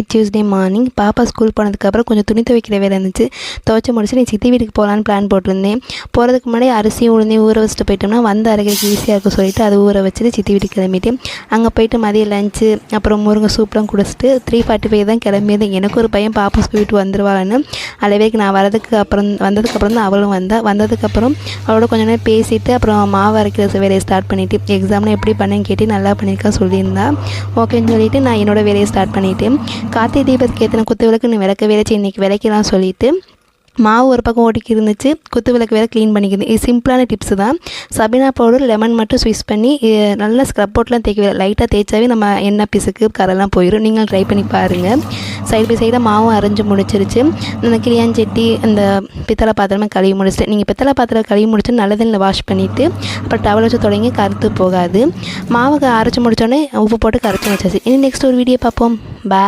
It Tuesday morning பாப்பா school போனதுக்கப்புறம் கொஞ்சம் துணி துவைக்கிற வேலை இருந்துச்சு. துவைச்சி முடிச்சு நீ சித்தி வீட்டுக்கு போகலான்னு பிளான் போட்டிருந்தேன். போகிறதுக்கு முன்னாடி அரிசியும் உளுந்தையும் ஊற வச்சுட்டு போயிட்டோம்னா வந்து அரைக்கிறதுக்கு ஈஸியாக இருக்கும் சொல்லிட்டு அது ஊற வச்சுட்டு சித்தி வீட்டுக்கு கிளம்பிட்டு அங்கே போயிட்டு மதியம் லஞ்சு அப்புறம் முருங்கை சூப்பெலாம் குடிச்சிட்டு த்ரீ ஃபார்ட்டி ஃபைவ் தான் கிளம்பியது. எனக்கு ஒரு பையன் பாப்பா ஸ்கூல் வீட்டு வந்துருவாள்னு அளவேக்கு நான் வரதுக்கு அப்புறம் வந்ததுக்கப்புறம் தான் அவளும் வந்தா. வந்ததுக்கப்புறம் அவளோட கொஞ்ச நேரம் பேசிட்டு அப்புறம் மாவு அரைக்கிற வேலையை ஸ்டார்ட் பண்ணிவிட்டு எக்ஸாம்லாம் எப்படி பண்ணேன்னு கேட்டு நல்லா பண்ணியிருக்கா சொல்லியிருந்தா. ஓகேன்னு சொல்லிட்டு நான் என்னோட வேலையை ஸ்டார்ட் பண்ணிவிட்டு கார்த்திகை தீபத்துக்கு ஏற்றின குத்து விளக்கு நீ விளக்க வேலை இன்னைக்கு விளக்கலாம் சொல்லிட்டு மாவு ஒரு பக்கம் ஓட்டிக்கி இருந்துச்சு. குத்து விளக்கு வேறு க்ளீன் பண்ணிக்கிறது இது சிம்பிளான டிப்ஸு தான். சபினா பவுடர் லெமன் மட்டும் ஸ்விஸ் பண்ணி நல்லா ஸ்க்ரப் போட்லாம் தேய்க்க லைட்டாக தேய்ச்சாவே நம்ம எண்ணெய் பிசுக்கு கரெல்லாம் போயிடும் நீங்களும் ட்ரை பண்ணி பாருங்கள் சைடு பை சைடாக மாவும் அரைஞ்சு முடிச்சிருச்சு. கிளியான் கிளியாஞ்செட்டி அந்த பித்தளை பாத்திரமே கழுவி முடிச்சிட்டு நீங்கள் பித்தளை பாத்திரம் கழுவி முடிச்சு நல்ல தண்ணியில் வாஷ் பண்ணிவிட்டு அப்புறம் டவல் வச்சு தொடங்கி கருத்து போகாது. மாவுக்கு அரைச்சி முடித்தோடனே உப்பு போட்டு கரைச்சி வச்சாச்சு. இனி நெக்ஸ்ட் ஒரு வீடியோ பார்ப்போம். பாய்